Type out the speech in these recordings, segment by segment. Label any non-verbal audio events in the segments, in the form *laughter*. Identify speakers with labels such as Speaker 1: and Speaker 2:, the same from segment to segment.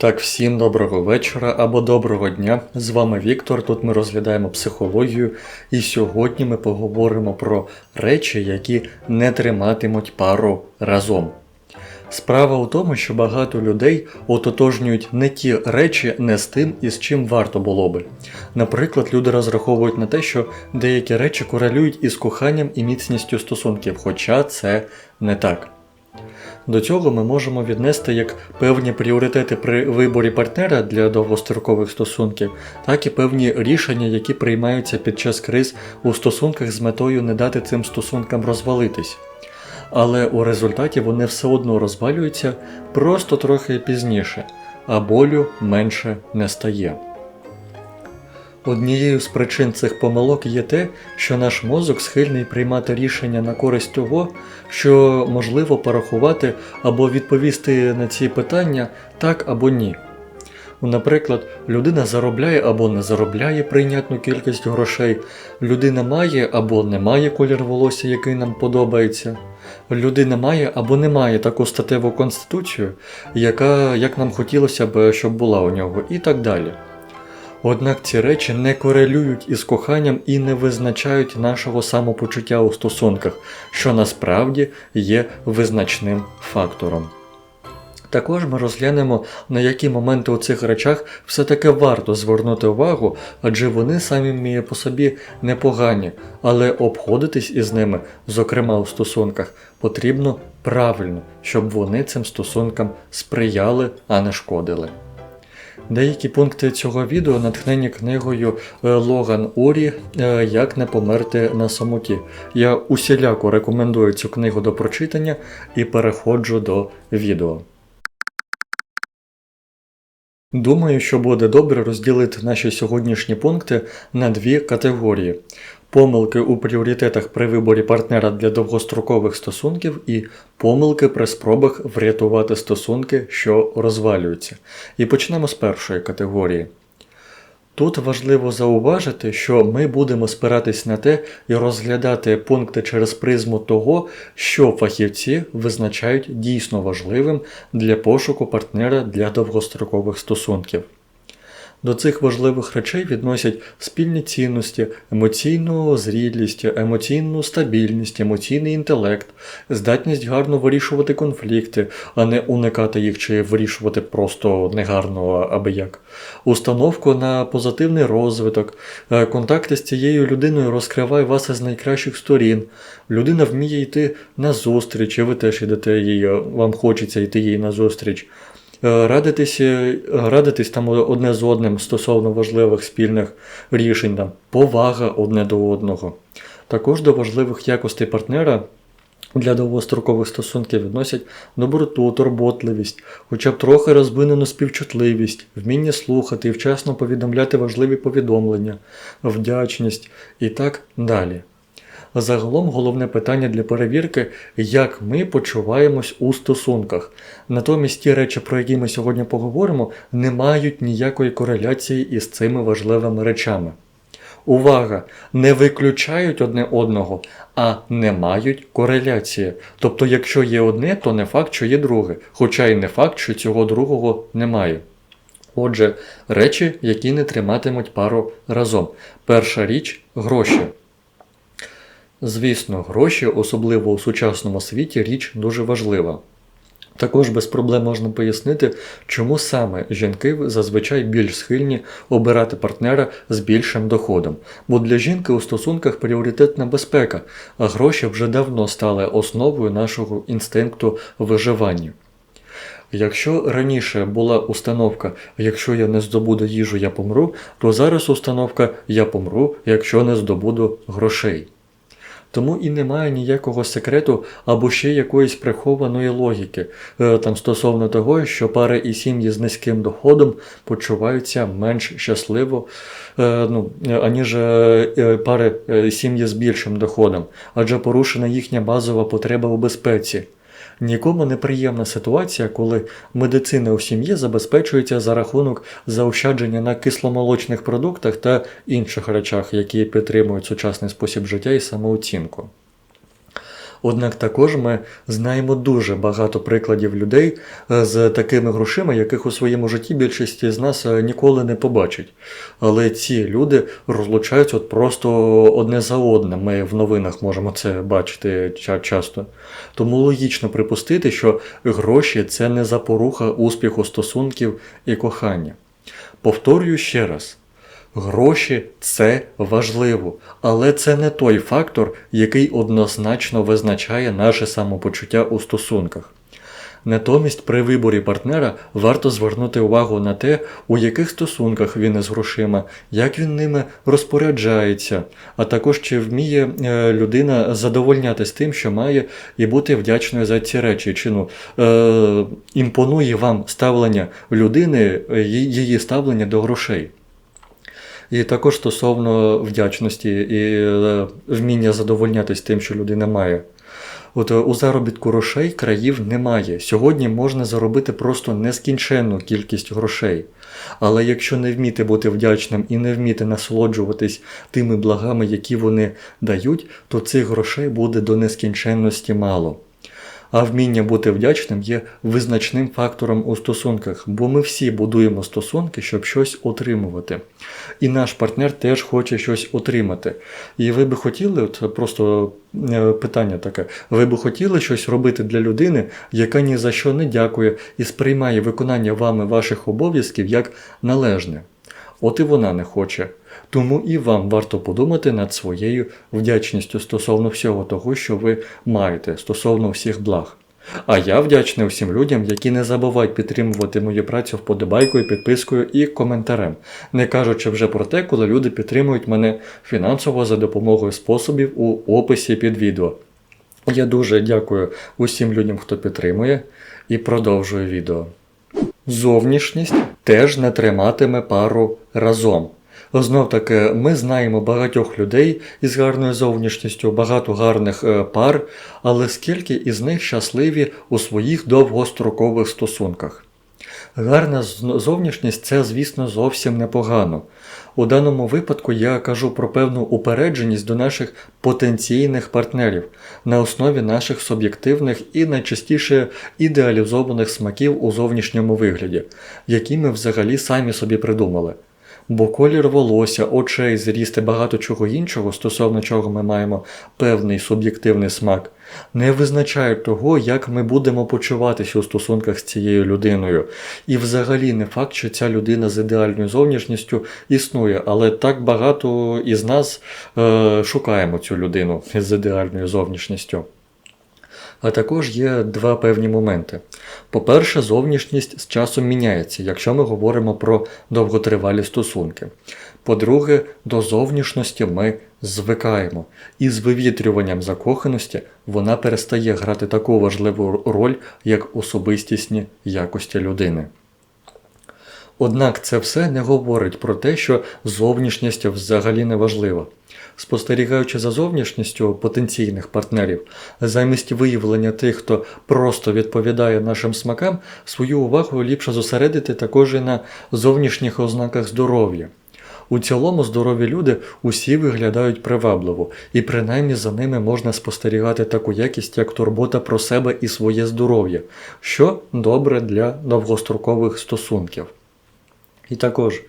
Speaker 1: Так, всім доброго вечора або доброго дня. З вами Віктор. Тут ми розглядаємо психологію, і сьогодні ми поговоримо про речі, які не триматимуть пару разом. Справа у тому, що багато людей ототожнюють не ті речі не з тим, із чим варто було би. Наприклад, люди розраховують на те, що деякі речі корелюють із коханням і міцністю стосунків, хоча це не так. До цього ми можемо віднести як певні пріоритети при виборі партнера для довгострокових стосунків, так і певні рішення, які приймаються під час криз у стосунках з метою не дати цим стосункам розвалитись. Але у результаті вони все одно розвалюються просто трохи пізніше, а болю менше не стає. Однією з причин цих помилок є те, що наш мозок схильний приймати рішення на користь того, що можливо порахувати або відповісти на ці питання так або ні. Наприклад, людина заробляє або не заробляє прийнятну кількість грошей, людина має або не має колір волосся, який нам подобається, людина має або не має таку статеву конституцію, яка як нам хотілося б, щоб була у нього, і так далі. Однак ці речі не корелюють із коханням і не визначають нашого самопочуття у стосунках, що насправді є визначним фактором. Також ми розглянемо, на які моменти у цих речах все-таки варто звернути увагу, адже вони самі по собі непогані, але обходитись із ними, зокрема у стосунках, потрібно правильно, щоб вони цим стосункам сприяли, а не шкодили. Деякі пункти цього відео натхнені книгою е, Логан Урі е, Як не померти на самоті. Я усіляко рекомендую цю книгу до прочитання і переходжу до відео. Думаю, що буде добре розділити наші сьогоднішні пункти на дві категорії: помилки у пріоритетах при виборі партнера для довгострокових стосунків і помилки при спробах врятувати стосунки, що розвалюються. І почнемо з першої категорії. Тут важливо зауважити, що ми будемо спиратись на те і розглядати пункти через призму того, що фахівці визначають дійсно важливим для пошуку партнера для довгострокових стосунків. До цих важливих речей відносять спільні цінності, емоційну зрілість, емоційну стабільність, емоційний інтелект, здатність гарно вирішувати конфлікти, а не уникати їх чи вирішувати просто негарно аби як, установку на позитивний розвиток, Е, контакти з цією людиною розкриває вас із найкращих сторін. Людина вміє йти на зустріч, і ви теж йдете їй, вам хочеться йти їй на зустріч. Е, радитись, е, радитись там одне з одним стосовно важливих спільних рішень, там, повага одне до одного. Також до важливих якостей партнера для довгострокових стосунків відносять доброту, турботливість, хоча б трохи розвинену співчутливість, вміння слухати і вчасно повідомляти важливі повідомлення, вдячність і так далі. Загалом головне питання для перевірки, як ми почуваємось у стосунках. Натомість ті речі, про які ми сьогодні поговоримо, не мають ніякої кореляції із цими важливими речами. Увага! Не виключають одне одного, а не мають кореляції. Тобто, якщо є одне, то не факт, що є друге, хоча й не факт, що цього другого немає. Отже, речі, які не триматимуть пару разом. Перша річ гроші. Звісно, гроші, особливо у сучасному світі, річ дуже важлива. Також без проблем можна пояснити, чому саме жінки зазвичай більш схильні обирати партнера з більшим доходом. Бо для жінки у стосунках пріоритетна безпека, а гроші вже давно стали основою нашого інстинкту виживання. Якщо раніше була установка якщо я не здобуду їжу, я помру, то зараз установка я помру, якщо не здобуду грошей. Тому і немає ніякого секрету або ще якоїсь прихованої логіки е, там стосовно того, що пари і сім'ї з низьким доходом почуваються менш щасливо, е, ну, аніж е, пари і сім'ї з більшим доходом, адже порушена їхня базова потреба у безпеці. Нікому неприємна ситуація, коли медицина у сім'ї забезпечується за рахунок заощадження на кисломолочних продуктах та інших речах, які підтримують сучасний спосіб життя і самооцінку. Однак також ми знаємо дуже багато прикладів людей е, з такими грошима, яких у своєму житті більшість з нас е, ніколи не побачить. Але ці люди розлучаються от просто одне за одним. Ми в новинах можемо це бачити часто. Тому логічно припустити, що гроші це не запоруха успіху стосунків і кохання. Повторюю ще раз. Гроші це важливо, але це не той фактор, який однозначно визначає наше самопочуття у стосунках. Натомість при виборі партнера варто звернути увагу на те, у яких стосунках він із грошима, як він ними розпоряджається, а також чи вміє е, людина задовольнятись тим, що має, і бути вдячною за ці речі. Чи ну, е, імпонує вам ставлення людини, е, її її ставлення до грошей. І також стосовно вдячності і е, вміння задовольнятись тим, що людина має. От е, у заробітку грошей країв немає. Сьогодні можна заробити просто нескінченну кількість грошей. Але якщо не вміти бути вдячним і не вміти насолоджуватись тими благами, які вони дають, то цих грошей буде до нескінченності мало. А вміння бути вдячним є визначним фактором у стосунках, бо ми всі будуємо стосунки, щоб щось отримувати. І наш партнер теж хоче щось отримати. І ви би хотіли, от просто е, питання таке, ви би хотіли щось робити для людини, яка ні за що не дякує і сприймає виконання вами ваших обов'язків як належне. От і вона не хоче. Тому і вам варто подумати над своєю вдячністю стосовно всього того, що ви маєте, стосовно всіх благ. А я вдячний усім людям, які не забувають підтримувати мою працю вподобайкою, підпискою і коментарем, не кажучи вже про те, коли люди підтримують мене фінансово за допомогою способів у описі під відео. Я дуже дякую усім людям, хто підтримує, і продовжую відео. Зовнішність теж не триматиме пару разом. Знов таки, ми знаємо багатьох людей із гарною зовнішністю, багато гарних е, пар, але скільки із них щасливі у своїх довгострокових стосунках. Гарна зовнішність це, звісно, зовсім непогано. У даному випадку я кажу про певну упередженість до наших потенційних партнерів на основі наших суб'єктивних і найчастіше ідеалізованих смаків у зовнішньому вигляді, які ми взагалі самі собі придумали. Бо колір волосся, очей, зріст і багато чого іншого, стосовно чого ми маємо певний суб'єктивний смак, не визначають того, як ми будемо почуватися у стосунках з цією людиною. І взагалі не факт, що ця людина з ідеальною зовнішністю існує, але так багато із нас е, шукаємо цю людину з ідеальною зовнішністю. А також є два певні моменти. По-перше, зовнішність з часом міняється, якщо ми говоримо про довготривалі стосунки. По-друге, до зовнішності ми звикаємо, і з вивітрюванням закоханості вона перестає грати таку важливу роль, як особистісні якості людини. Однак це все не говорить про те, що зовнішність взагалі не важлива. Спостерігаючи за зовнішністю потенційних партнерів, замість виявлення тих, хто просто відповідає нашим смакам, свою увагу ліпше зосередити також і на зовнішніх ознаках здоров'я. У цілому здорові люди усі виглядають привабливо, і принаймні за ними можна спостерігати таку якість, як турбота про себе і своє здоров'я, що добре для довгострокових стосунків. І також,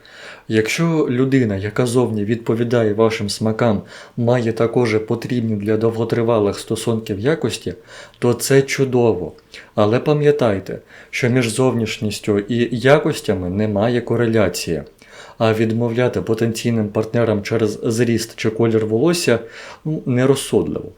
Speaker 1: якщо людина, яка зовні відповідає вашим смакам, має також потрібні для довготривалих стосунків якості, то це чудово. Але пам'ятайте, що між зовнішністю і якостями немає кореляції. А відмовляти потенційним партнерам через зріст чи колір волосся нерозсудливо.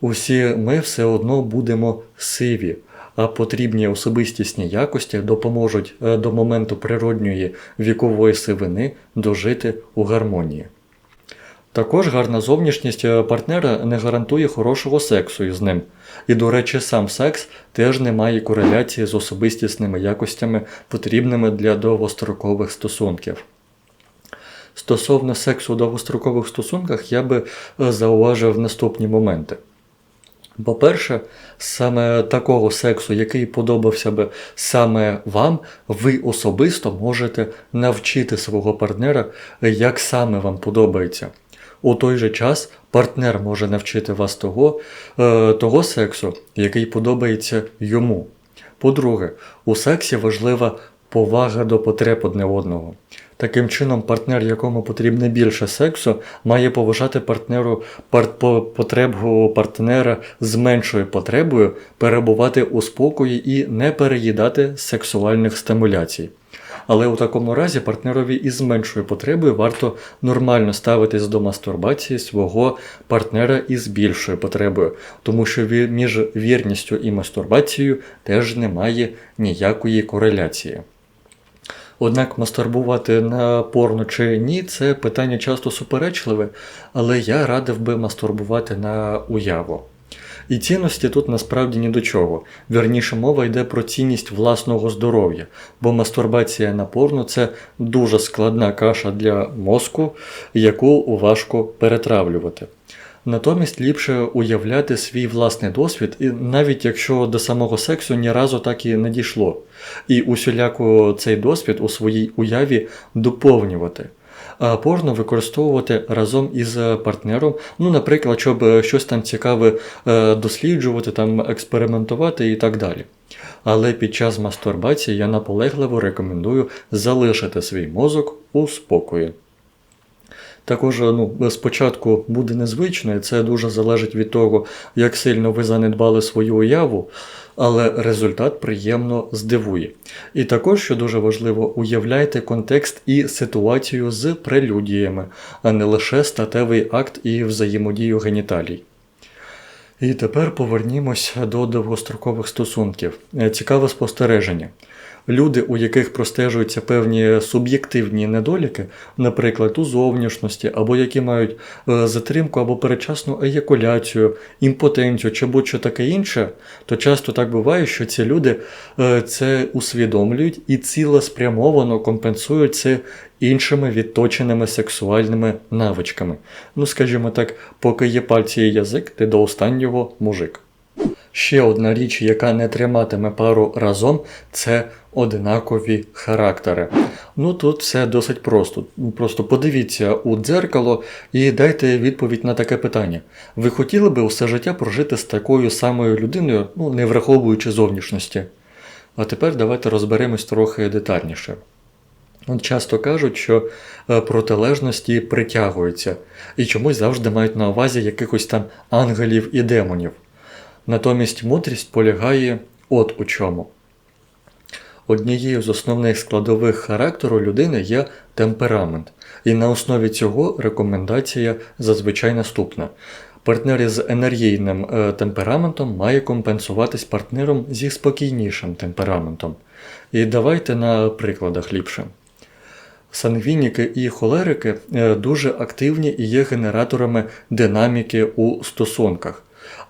Speaker 1: Усі ми все одно будемо сиві, потрібні особистісні якості допоможуть е, до моменту природньої вікової сивини дожити у гармонії. Також гарна зовнішність е, партнера не гарантує хорошого сексу із ним. І, до речі, сам секс теж не має кореляції з особистісними якостями, потрібними для довгострокових стосунків. Стосовно сексу у довгострокових стосунках, я би е, зауважив наступні моменти. По-перше, саме такого сексу, який подобався би саме вам, ви особисто можете навчити свого партнера, як саме вам подобається. У той же час партнер може навчити вас того, е, того сексу, який подобається йому. По-друге, у сексі важлива повага до потреб одне одного. Таким чином, партнер, якому потрібно більше сексу, має поважати партнеру пар, по, потребу партнера з меншою потребою перебувати у спокої і не переїдати сексуальних стимуляцій. Але у такому разі партнерові із меншою потребою варто нормально ставитись до мастурбації свого партнера із більшою потребою, тому що між вірністю і мастурбацією теж немає ніякої кореляції. Однак мастурбувати на порно чи ні, це питання часто суперечливе, але я радив би мастурбувати на уяву. І цінності тут насправді ні до чого. Вірніше мова йде про цінність власного здоров'я, бо мастурбація на порно це дуже складна каша для мозку, яку важко перетравлювати. Натомість ліпше уявляти свій власний досвід, і навіть якщо до самого сексу ні разу так і не дійшло, і усіляко цей досвід у своїй уяві доповнювати. А порно використовувати разом із партнером, ну, наприклад, щоб е, щось там цікаве е, досліджувати, там експериментувати і так далі. Але під час мастурбації я наполегливо рекомендую залишити свій мозок у спокої. Також ну, спочатку буде незвично, і це дуже залежить від того, як сильно ви занедбали свою уяву, але результат приємно здивує. І також, що дуже важливо, уявляйте контекст і ситуацію з прелюдіями, а не лише статевий акт і взаємодію геніталій. І тепер повернімось до довгострокових стосунків. Е, Цікаве спостереження. Люди, у яких простежуються певні суб'єктивні недоліки, наприклад, у зовнішності, або які мають е, затримку або передчасну еякуляцію, імпотенцію чи будь-що таке інше, то часто так буває, що ці люди е, це усвідомлюють і цілеспрямовано компенсують це іншими відточеними сексуальними навичками. Ну, скажімо так, поки є пальці і язик, ти до останнього мужик. Ще одна річ, яка не триматиме пару разом, це одинакові характери. Ну тут все досить просто. Просто подивіться у дзеркало і дайте відповідь на таке питання. Ви хотіли би усе життя прожити з такою самою людиною, ну не враховуючи зовнішності? А тепер давайте розберемось трохи детальніше. Часто кажуть, що е, протилежності притягуються і чомусь завжди мають на увазі якихось там ангелів і демонів. Натомість мудрість полягає от у чому. Однією з основних складових характеру людини є темперамент, і на основі цього рекомендація зазвичай наступна. Партнер із енергійним е, темпераментом має компенсуватись партнером зі спокійнішим темпераментом. І давайте на прикладах ліпше. Сангвініки і холерики е, дуже активні і є генераторами динаміки у стосунках.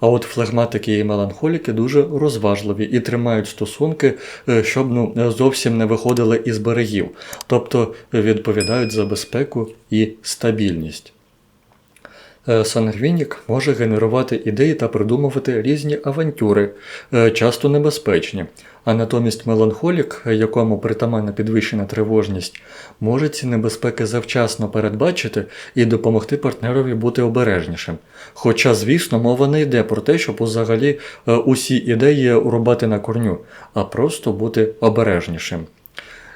Speaker 1: А от флегматики і меланхоліки дуже розважливі і тримають стосунки, е, щоб ну, зовсім не виходили із берегів, тобто відповідають за безпеку і стабільність. Е, Сангвінік може генерувати ідеї та придумувати різні авантюри, е, часто небезпечні, а натомість меланхолік, якому притаманна підвищена тривожність, може ці небезпеки завчасно передбачити і допомогти партнерові бути обережнішим. Хоча, звісно, мова не йде про те, щоб взагалі е, усі ідеї рубати на корню, а просто бути обережнішим.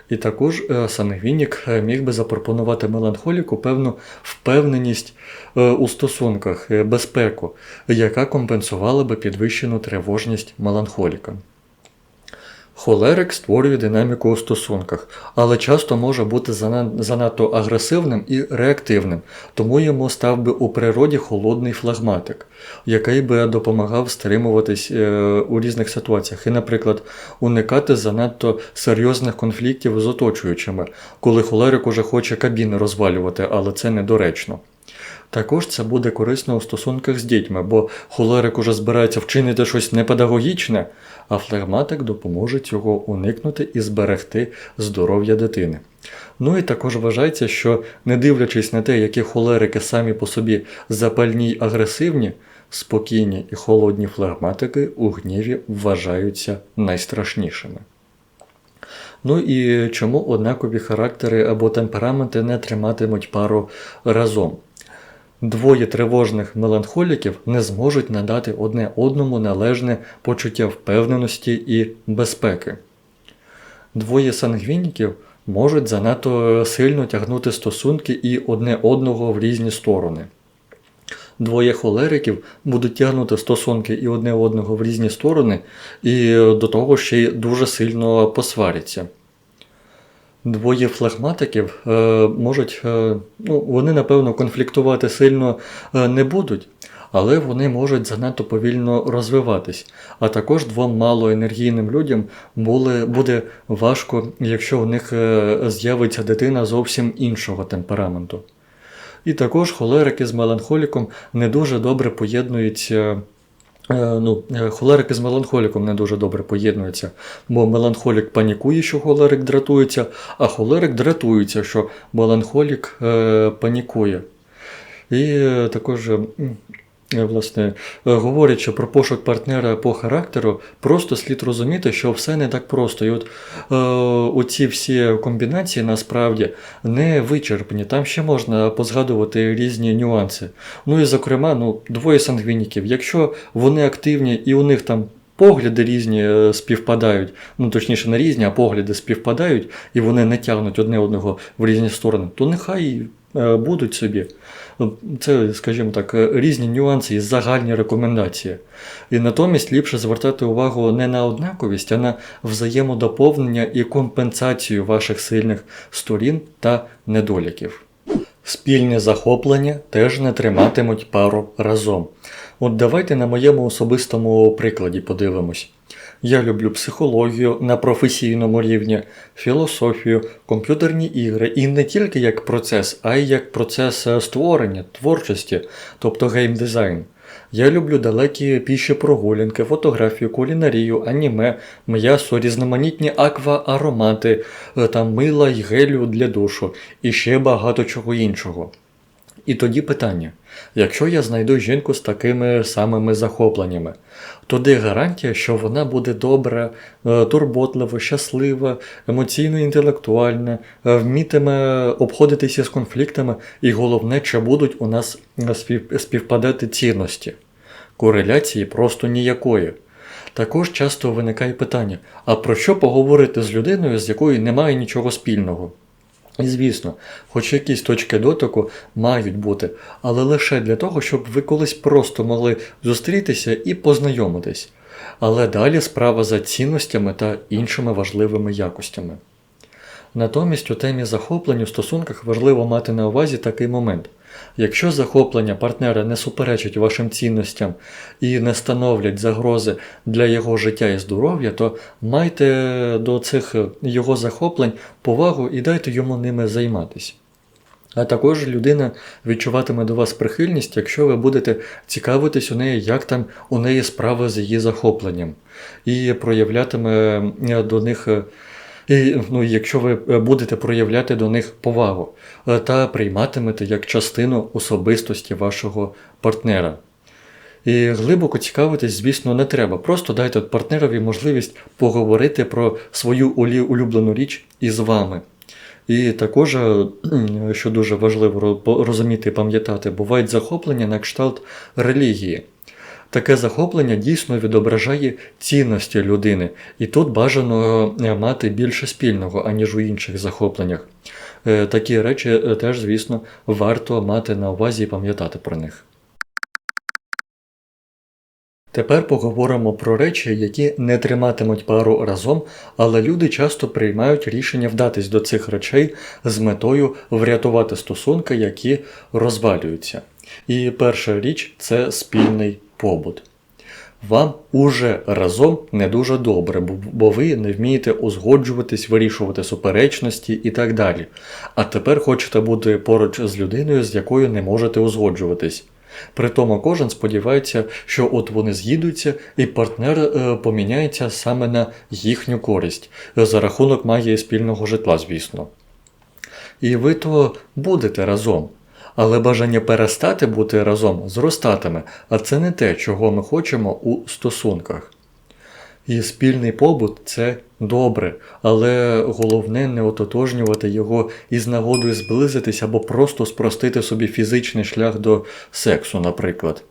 Speaker 1: І також саме сангвінік е, міг би запропонувати меланхоліку певну впевненість е, у стосунках, е, безпеку, яка компенсувала би підвищену тривожність меланхоліка. Холерик створює динаміку у стосунках, але часто може бути занадто агресивним і реактивним, тому йому став би у природі холодний флагматик, який би допомагав стримуватись е, у різних ситуаціях і, наприклад, уникати занадто серйозних конфліктів з оточуючими, коли холерик уже хоче кабіни розвалювати, але це недоречно. Також це буде корисно у стосунках з дітьми, бо холерик уже збирається вчинити щось непедагогічне, а флегматик допоможе цього уникнути і зберегти здоров'я дитини. Ну і також вважається, що не дивлячись на те, які холерики самі по собі запальні й агресивні, спокійні і холодні флегматики у гніві вважаються найстрашнішими. Ну і чому однакові характери або темпераменти не триматимуть пару разом? Двоє тривожних меланхоліків не зможуть надати одне одному належне почуття впевненості і безпеки. Двоє сангвініків можуть занадто сильно тягнути стосунки і одне одного в різні сторони. Двоє холериків будуть тягнути стосунки і одне одного в різні сторони, і до того ще й дуже сильно посваряться. Двоє флегматиків е, можуть, е, ну, вони напевно конфліктувати сильно е, не будуть, але вони можуть занадто повільно розвиватись. А також двом малоенергійним людям буде важко, якщо у них з'явиться дитина зовсім іншого темпераменту. І також холерики з меланхоліком не дуже добре поєднуються. Е, Ну, е, холерики з меланхоліком не дуже добре поєднуються, бо меланхолік панікує, що холерик дратується, а холерик дратується, що меланхолік е, панікує. І е, також, власне, е, говорячи про пошук партнера по характеру, просто слід розуміти, що все не так просто. І от е, оці всі комбінації насправді не вичерпні. Там ще можна позгадувати різні нюанси. Ну і зокрема, ну, двоє сангвініків. Якщо вони активні і у них там погляди різні е, співпадають, ну точніше не різні, а погляди співпадають, і вони не тягнуть одне одного в різні сторони, то нехай будуть собі. Це, скажімо так, е, різні нюанси і загальні рекомендації. І натомість ліпше звертати увагу не на однаковість, а на взаємодоповнення і компенсацію ваших сильних сторін та недоліків. Спільні захоплення теж не триматимуть пару разом. От давайте на моєму особистому прикладі подивимось. Я люблю психологію на професійному рівні, філософію, комп'ютерні ігри і не тільки як процес, а й як процес е, створення, творчості, тобто геймдизайн. Я люблю далекі піші прогулянки, фотографію, кулінарію, аніме, м'ясо, різноманітні аква-аромати, е, там мила й гелю для душу і ще багато чого іншого. І тоді питання: якщо я знайду жінку з такими самими захопленнями, то де гарантія, що вона буде добра, е, турботлива, щаслива, емоційно інтелектуальна, е, вмітиме обходитися з конфліктами, і головне, чи будуть у нас е, співпадати цінності? Кореляції просто ніякої. Також часто виникає питання: а про що поговорити з людиною, з якою немає нічого спільного? І звісно, хоч якісь точки дотику мають бути, але лише для того, щоб ви колись просто могли зустрітися і познайомитись. Але далі справа за цінностями та іншими важливими якостями. Натомість у темі захоплень у стосунках важливо мати на увазі такий момент. Якщо захоплення партнера не суперечить вашим цінностям і не становлять загрози для його життя і здоров'я, то майте до цих е, його захоплень повагу і дайте йому ними займатися. А також людина відчуватиме до вас прихильність, якщо ви будете цікавитись у неї, як там у неї справа з її захопленням, і проявлятиме е, до них. І, ну, якщо ви е, будете проявляти до них повагу е, та прийматимете як частину особистості вашого партнера. І глибоко цікавитись, звісно, не треба. Просто дайте партнерові можливість поговорити про свою улюблену річ із вами. І також, е, *clears throat* що дуже важливо розуміти і пам'ятати, бувають захоплення на кшталт релігії. Таке захоплення дійсно відображає цінності людини, і тут бажано е, мати більше спільного, аніж у інших захопленнях. Е, Такі речі е, теж, звісно, варто мати на увазі і пам'ятати про них. Тепер поговоримо про речі, які не триматимуть пару разом, але люди часто приймають рішення вдатись до цих речей з метою врятувати стосунки, які розвалюються. І перша річ це спільний побут. Вам уже разом не дуже добре, бо- ви не вмієте узгоджуватись, вирішувати суперечності і так далі. А тепер хочете бути поруч з людиною, з якою не можете узгоджуватись. Притому кожен сподівається, що от вони з'їдуться, і партнер е, поміняється саме на їхню користь за рахунок магії спільного житла, звісно. І ви то будете разом. Але бажання перестати бути разом зростатиме, а це не те, чого ми хочемо у стосунках. І спільний побут це добре, але головне не ототожнювати його із нагодою зблизитись або просто спростити собі фізичний шлях до сексу, наприклад.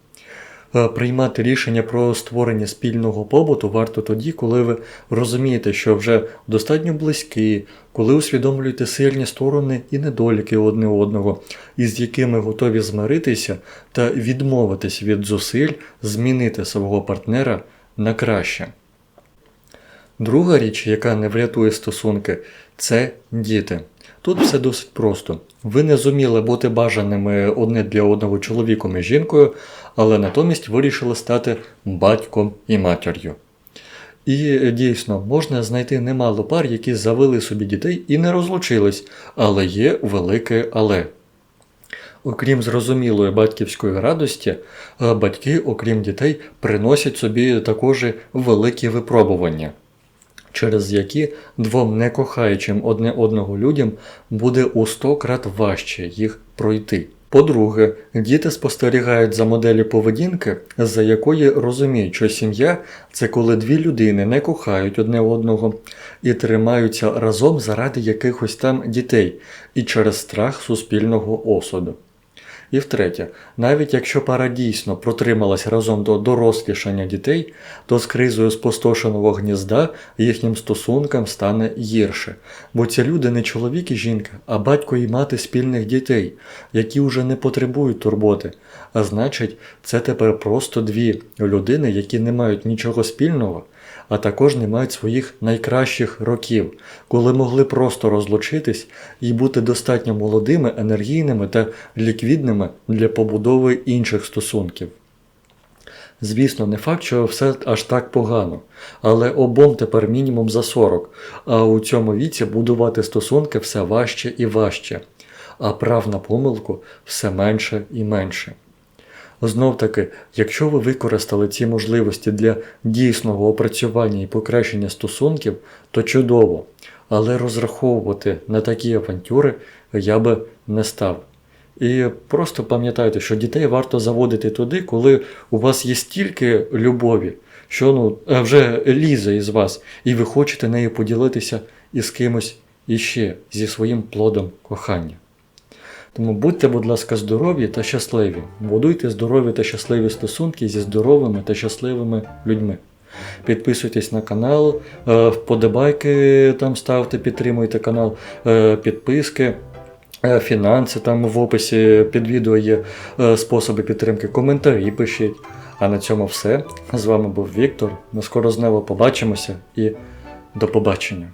Speaker 1: Е, Приймати рішення про створення спільного побуту варто тоді, коли ви розумієте, що вже достатньо близькі, коли усвідомлюєте сильні сторони і недоліки одне одного, із якими готові змиритися та відмовитись від зусиль змінити свого партнера на краще. Друга річ, яка не врятує стосунки, це діти. Тут все досить просто. Ви не зуміли бути бажаними одне для одного чоловіком і жінкою, але натомість вирішили стати батьком і матір'ю. І е, дійсно можна знайти немало пар, які завели собі дітей і не розлучились, але є велике але. Окрім зрозумілої батьківської радості, е, батьки, окрім дітей, приносять собі також великі випробування, через які двом не кохаючим одне одного людям буде у сто крат важче їх пройти. По-друге, діти спостерігають за моделлю поведінки, за якої розуміють, що сім'я це коли дві людини не кохають одне одного і тримаються разом заради якихось там дітей і через страх суспільного осуду. І втретє, навіть якщо пара дійсно протрималась разом до дорослішання дітей, то з кризою спустошеного гнізда їхнім стосункам стане гірше, бо ці люди не чоловік і жінка, а батько і мати спільних дітей, які вже не потребують турботи. А значить, це тепер просто дві людини, які не мають нічого спільного, а також не мають своїх найкращих років, коли могли просто розлучитись і бути достатньо молодими, енергійними та ліквідними для побудови інших стосунків. Звісно, не факт, що все аж так погано, але обом тепер мінімум за 40, а у цьому віці будувати стосунки все важче і важче, а прав на помилку все менше і менше. Знов таки, якщо ви використали ці можливості для дійсного опрацювання і покращення стосунків, то чудово, але розраховувати на такі авантюри я би не став. І просто пам'ятайте, що дітей варто заводити туди, коли у вас є стільки любові, що ну, е, вже лізе із вас, і ви хочете нею поділитися із кимось іще, зі своїм плодом кохання. Тому будьте, будь ласка, здорові та щасливі. Будуйте здорові та щасливі стосунки зі здоровими та щасливими людьми. Підписуйтесь на канал, е, вподобайки там ставте, підтримуйте канал, е, підписки. Е, Фінанси там в описі під відео є способи підтримки, коментарі пишіть. А на цьому все. З вами був Віктор. Ми скоро знову побачимося і до побачення.